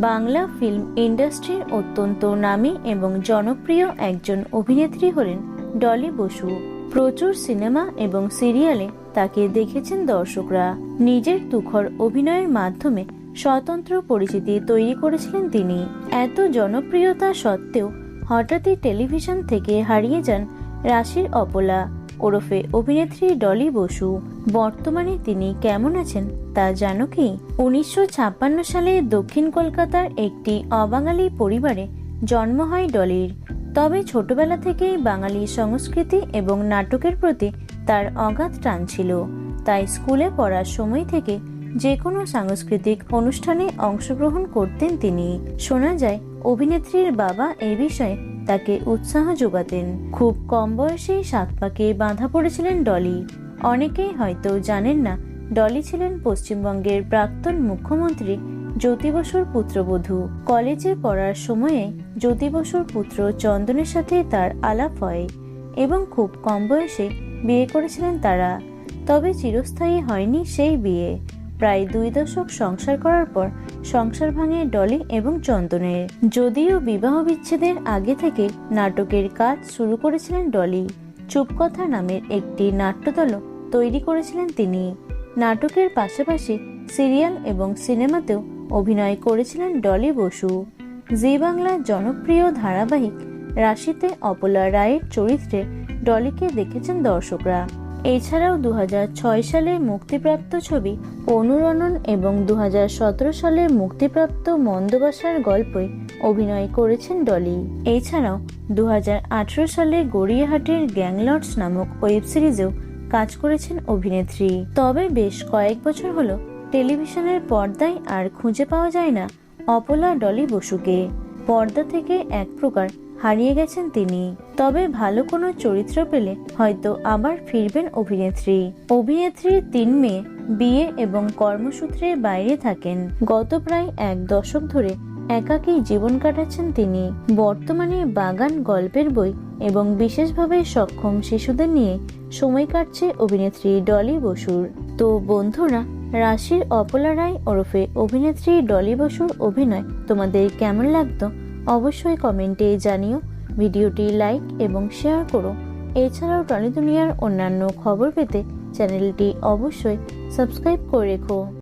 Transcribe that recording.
Bangla film ইন্ডাস্ট্রির অত্যন্ত নামী এবং জনপ্রিয় একজন অভিনেত্রী হলেন ডলি বসু। প্রচুর সিনেমা এবং সিরিয়ালে তাকে দেখেছেন দর্শকরা। নিজের তুখর অভিনয়ের মাধ্যমে স্বতন্ত্র পরিচিতি তৈরি করেছিলেন তিনি। এত জনপ্রিয়তা সত্ত্বেও হঠাৎই টেলিভিশন থেকে হারিয়ে যান রাশির অপলা ওরফে অভিনেত্রী ডলি বসু। বর্তমানে তিনি কেমন আছেন তা জানো কি? উনিশশো ছাপ্পান্ন সালে দক্ষিণ কলকাতার একটি অবাঙালি পরিবারে জন্ম হয় ডলির। তবে ছোটবেলা থেকেই বাঙালি সংস্কৃতি এবং নাটকের প্রতি তার অগাধ টান ছিল। তাই স্কুলে পড়ার সময় থেকে যে কোনো সাংস্কৃতিক অনুষ্ঠানে অংশগ্রহণ করতেন তিনি। শোনা যায়, অভিনেত্রীর বাবা এ বিষয়ে তাকে উৎসাহ যোগাতেন। খুব কম বয়সেই সাত পাকে বাঁধা পড়েছিলেন ডলি। অনেকেই হয়তো জানেন না, ডলি ছিলেন পশ্চিমবঙ্গের প্রাক্তন মুখ্যমন্ত্রী জ্যোতি বসুর পুত্রবধূ। কলেজে পড়ার সময়ে জ্যোতি বসুর পুত্র চন্দনের সাথে তার আলাপ হয় এবং খুব কম বয়সে বিয়ে করেছিলেন তারা। তবে চিরস্থায়ী হয়নি সেই বিয়ে। প্রায় দুই দশক সংসার করার পর সংসার ভাঙে ডলি এবং চন্দনের। যদিও বিবাহ বিচ্ছেদের আগে থেকে নাটকের কাজ শুরু করেছিলেন ডলি। চুপকথা নামের একটি নাট্যদলও তৈরি করেছিলেন তিনি। নাটকের পাশাপাশি সিরিয়াল এবং সিনেমাতেও অভিনয় করেছিলেন ডলি বসু। জি বাংলার জনপ্রিয় ধারাবাহিক রাশিতে অপলা রায়ের চরিত্রে ডলিকে দেখেছেন দর্শকরা। এছাড়াও দুহাজার ছয় সালে মুক্তিপ্রাপ্ত ছবি অনুরণন এবং দু হাজার সতেরো সালে মুক্তিপ্রাপ্ত মন্দবাসার গল্পে অভিনয় করেছেন ডলি। এছাড়াও দু হাজার আঠারো সালে গড়িয়াহাটের গ্যাংলর্ডস নামক ওয়েব সিরিজেও কাজ করেছেন অভিনেত্রী। তবে বেশ কয়েক বছর হলো টেলিভিশনের পর্দায় আর খুঁজে পাওয়া যায় না অপলা ডলি বসুকে। পর্দা থেকে এক প্রকার হারিয়ে গেছেন তিনি। তবে ভালো কোনো চরিত্র পেলে হয়তো আবার ফিরবেন অভিনেত্রী। অভিনেত্রীর তিন মেয়ে, বিয়ে এবং কর্মসূত্রে বাইরে থাকেন। গত প্রায় এক দশক ধরে একাকী জীবন কাটাচ্ছেন তিনি। বর্তমানে বাগান গল্পের বই এবং বিশেষভাবে সক্ষম শিশুদের নিয়ে সময় কাটছে অভিনেত্রী ডলি বসুর। তো বন্ধুরা, রাশির অপলা রায় ওরফে অভিনেত্রী ডলি বসুর অভিনয় তোমাদের কেমন লাগতো অবশ্যই কমেন্টে জানিও, ভিডিওটি লাইক এবং শেয়ার করো। এছাড়াও টনি দুনিয়ার অন্যান্য খবর পেতে চ্যানেলটি অবশ্যই সাবস্ক্রাইব করে রেখো।